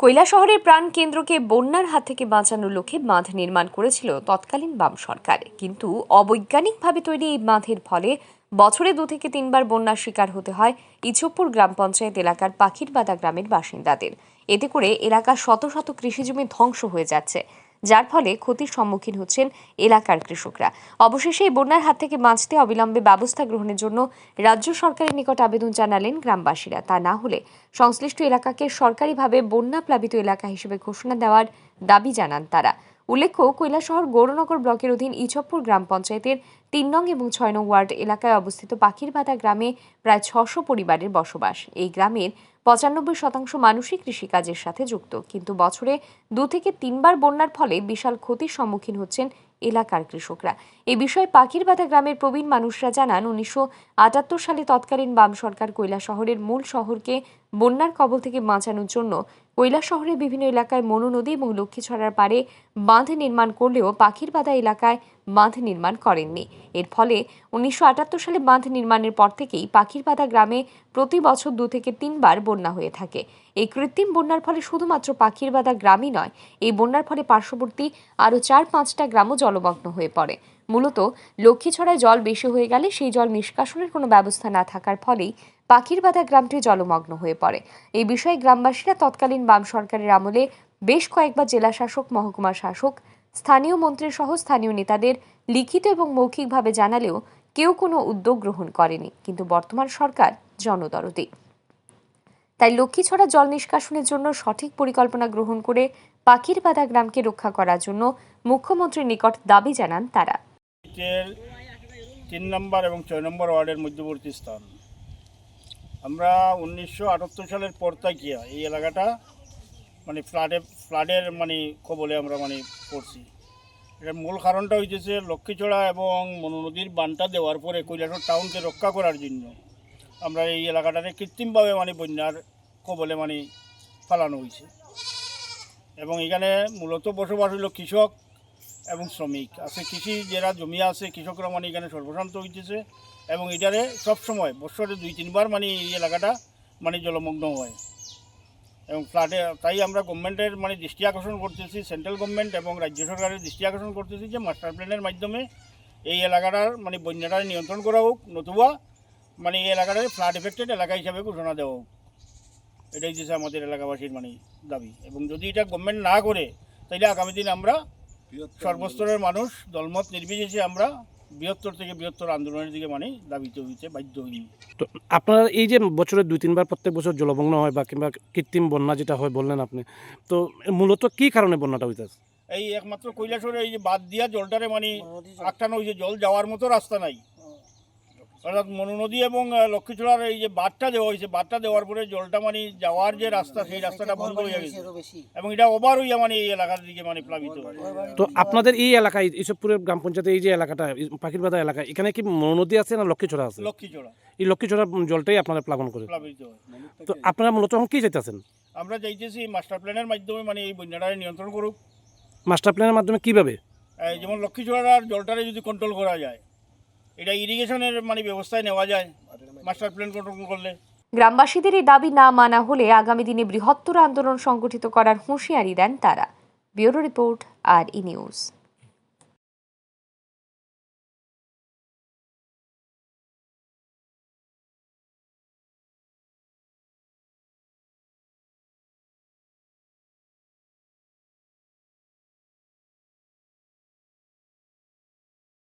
কৈলা শহরের প্রাণ কেন্দ্রকে বন্যার হাত থেকে বাঁচানোর লক্ষ্যে বাঁধ নির্মাণ করেছিল তৎকালীন বাম সরকার। কিন্তু অবৈজ্ঞানিকভাবে তৈরি এই বাঁধের ফলে বছরে দু থেকে তিনবার বন্যার শিকার হতে হয় ইছপুর গ্রাম পঞ্চায়েত এলাকার পাখিরবাদা গ্রামের বাসিন্দাদের। এতে করে এলাকার শত শত কৃষিজমি ধ্বংস হয়ে যাচ্ছে। যার ফলে ক্ষতির সম্মুখীন হচ্ছেন এলাকার কৃষকরা। অবশেষে এই বন্যার হাত থেকে বাঁচতে অবিলম্বে ব্যবস্থা গ্রহণের জন্য রাজ্য সরকারের নিকট আবেদন জানালেন গ্রামবাসীরা। তা না হলে সংশ্লিষ্ট এলাকাকে সরকারিভাবে বন্যা প্লাবিত এলাকা হিসেবে ঘোষণা দেওয়ার দাবি জানান তারা। উল্লেখ্য, কৈলাসহর গৌরনগর ব্লকের অধীন ইছপ্পুর গ্রাম পঞ্চায়েতের তিন নং এবং ছয় নং ওয়ার্ড এলাকায় অবস্থিত পাখিরবাদা গ্রামে প্রায় ছশো পরিবারের বসবাস। এই গ্রামের পঁচানব্বই শতাংশ মানুষই কৃষিকাজের সাথে যুক্ত। কিন্তু বছরে দু থেকে তিনবার বন্যার ফলে বিশাল ক্ষতির সম্মুখীন হচ্ছেন এলাকার কৃষকরা। এ বিষয়ে পাখির বাধা গ্রামের প্রবীণ মানুষরা জানান, উনিশশো আটাত্তর সালে তৎকালীন বাম সরকার কৈলা শহরের মূল শহরকে বন্যার কবল থেকে বাঁচানোর জন্য শহরের বিভিন্ন এলাকায় মনু নদী এবং লক্ষ্মীছড়ার পারে বাঁধ নির্মাণ করলেও পাখিরবাদা এলাকায় বাঁধ নির্মাণ করেননি। এর ফলে উনিশশো আটাত্তর সালে বাঁধ নির্মাণের পর থেকেই পাখিরবাদা গ্রামে প্রতি বছর দু থেকে তিনবার বন্যা হয়ে থাকে। এই কৃত্রিম বন্যার ফলে শুধুমাত্র পাখিরবাদা গ্রামই নয়, এই বন্যার ফলে পার্শ্ববর্তী আরও চার পাঁচটা গ্রামও জলমগ্ন হয়ে পড়ে। মূলত লক্ষ্মীছড়ায় জল বেশি হয়ে গেলে সেই জল নিষ্কাশনের কোনো ব্যবস্থা না থাকার ফলেই পাখির পাখিরবাদা গ্রামটি জলমগ্ন হয়ে পড়ে। এই বিষয়ে গ্রামবাসীরা তৎকালীন বাম সরকারের আমলে বেশ কয়েকবার জেলা শাসক মহকুমা শাসক, স্থানীয় মন্ত্রী সহ স্থানীয় নেতাদের লিখিত এবং মৌখিকভাবে জানালেও কেউ কোনো উদ্যোগ গ্রহণ করেনি। কিন্তু বর্তমান সরকার জনদরদি। তাই লক্ষ্মীছড়া জল নিষ্কাশনের জন্য সঠিক পরিকল্পনা গ্রহণ করে পাখিরবাদা গ্রামকে রক্ষা করার জন্য মুখ্যমন্ত্রীর নিকট দাবি জানান তারা। এর তিন নম্বর এবং ছয় নম্বর ওয়ার্ডের মধ্যবর্তী স্থান। আমরা উনিশশো আটাত্তর সালের পর তাকিয়া এই এলাকাটা মানে ফ্লাডে, ফ্লাডের মানে কবলে আমরা মানে পড়ছি। এটার মূল কারণটা হইতেছে লক্ষ্মীছড়া এবং মনু নদীর বানটা দেওয়ার পরে কৈলাসর টাউনকে রক্ষা করার জন্য আমরা এই এলাকাটাতে কৃত্রিমভাবে মানে বন্যার কবলে মানে ফালানো হয়েছে এবং এখানে মূলত বসবাস হইল কৃষক এবং শ্রমিক। আছে কৃষি, যারা জমি আছে, কৃষকরা মানে এখানে সর্বশান্ত হইতেছে। এবং এটারে সবসময় বছরে দুই, তিনবার মানে এই এলাকাটা মানে জলমগ্ন হয়। এবং ফ্লাডে তাই আমরা গভর্নমেন্টের মানে দৃষ্টি আকর্ষণ করতেছি, সেন্ট্রাল গভর্নমেন্ট এবং রাজ্য সরকারের দৃষ্টি আকর্ষণ করতেছি যে মাস্টার প্ল্যানের মাধ্যমে এই এলাকাটার মানে বন্যাটা নিয়ন্ত্রণ করা হোক, নতুবা মানে এই এলাকাটার ফ্লাড এফেক্টেড এলাকা হিসাবে ঘোষণা দেওয়া হোক। এটাই হচ্ছে আমাদের এলাকাবাসীর মানে দাবি। এবং যদি এটা গভর্নমেন্ট না করে তাহলে আগামী দিন আমরা সর্বস্তরের মানুষ দলমত নির্বিশেষে আমরা বৃহত্তর থেকে বৃহত্তর আন্দোলনের দিকে মানে দাবিতে হইতে বাধ্য হইনি তো আপনারা এই যে বছরে দুই তিনবার প্রত্যেক বছর জলমগ্ন হয় বা কিংবা কৃত্রিম বন্যা যেটা হয় বললেন আপনি তো মূলত কি কারণে বন্যাটা হইতেছে? এই একমাত্র কৈলাসরে এই যে বাদ দিয়া জলটারে মানে আটকানো হয়েছে জল যাওয়ার মতো রাস্তা নাই। অর্থাৎ মনু নদী এবং লক্ষ্মীছড়ার এই যে বাঁধটা দেওয়া হয়েছে বাঁধটা দেওয়ার পরে জলটা মানে যাওয়ার যে রাস্তা সেই রাস্তাটা বন্ধ হয়ে গেছে। এবং এটা ওভার হইয়া মানে এই এলাকার দিকে মানে প্লাবিত। তো আপনাদের এই এলাকায় ইসবপুরের গ্রাম পঞ্চায়েতে এই যে এলাকাটা পাখির পাখিরবাদা এলাকা এখানে কি নদী আছে না লক্ষ্মীছড়া আছে? লক্ষ্মীছড়া এই লক্ষ্মীছড়া জলটাই আপনারা প্লাবন করে প্লাবিত। তো আপনারা মূলত এখন কি চাইতেছেন? আমরা চাইতেছি মাস্টার প্ল্যানের মাধ্যমে মানে এই বন্যাটারে নিয়ন্ত্রণ করুক। মাস্টার প্ল্যানের মাধ্যমে কীভাবে? যেমন লক্ষ্মীছড়ার জলটারে যদি কন্ট্রোল করা যায় এটা ইরিগেশনের মানে ব্যবস্থায় নেওয়া যায়। মাস্টার প্ল্যান কন্ট্রোল করলে। গ্রামবাসীদের এই দাবি না মানা হলে আগামী দিনে বৃহত্তর আন্দোলন সংগঠিত করার হুঁশিয়ারি দেন তারা। Bureau report, R E news.